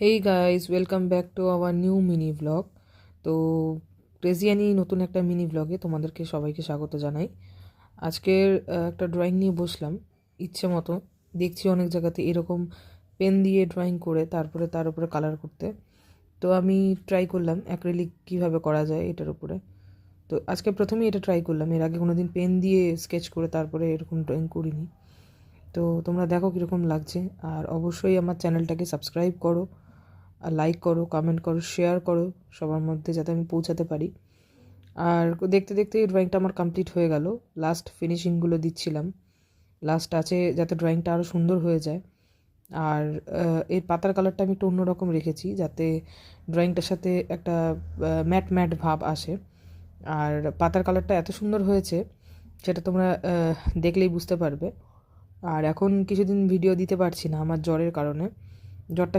Hey guys welcome back to our new mini blog তো ক্রেজিয়ানি নতুন একটা মিনি ব্লগে তোমাদেরকে সবাইকে স্বাগত জানাই। আজকের একটা ড্রয়িং নিয়ে বসলাম, ইচ্ছে মতো। দেখছি অনেক জায়গাতে এরকম পেন দিয়ে ড্রয়িং করে, তারপরে তার উপরে কালার করতে। তো আমি ট্রাই করলাম অ্যাক্রিলিক কীভাবে করা যায় এটার উপরে। তো আজকে প্রথমেই এটা ট্রাই করলাম, এর আগে কোনোদিন পেন দিয়ে স্কেচ করে তারপরে এরকম ড্রয়িং করিনি। তো তোমরা দেখো কীরকম লাগছে, আর অবশ্যই আমার চ্যানেলটাকে সাবস্ক্রাইব করো। আর লাইক করো কমেন্ট করো শেয়ার করো সবার মধ্যে যাতে আমি পৌঁছাতে পারি। আর দেখতে দেখতে এই ড্রয়িংটা আমার কমপ্লিট হয়ে গেল। লাস্ট ফিনিশিংগুলো দিচ্ছিলাম। লাস্ট আছে যাতে ড্রয়িংটা আরও সুন্দর হয়ে যায়। আর এর পাতার কালারটা আমি একটু অন্যরকম রেখেছি যাতে ড্রয়িংটার সাথে একটা ম্যাট ম্যাট ভাব আসে। আর পাতার কালারটা এত সুন্দর হয়েছে, সেটা তোমরা দেখলেই বুঝতে পারবে। আর এখন কিছুদিন ভিডিও দিতে পারছি না আমার জ্বরের কারণে। জ্বরটা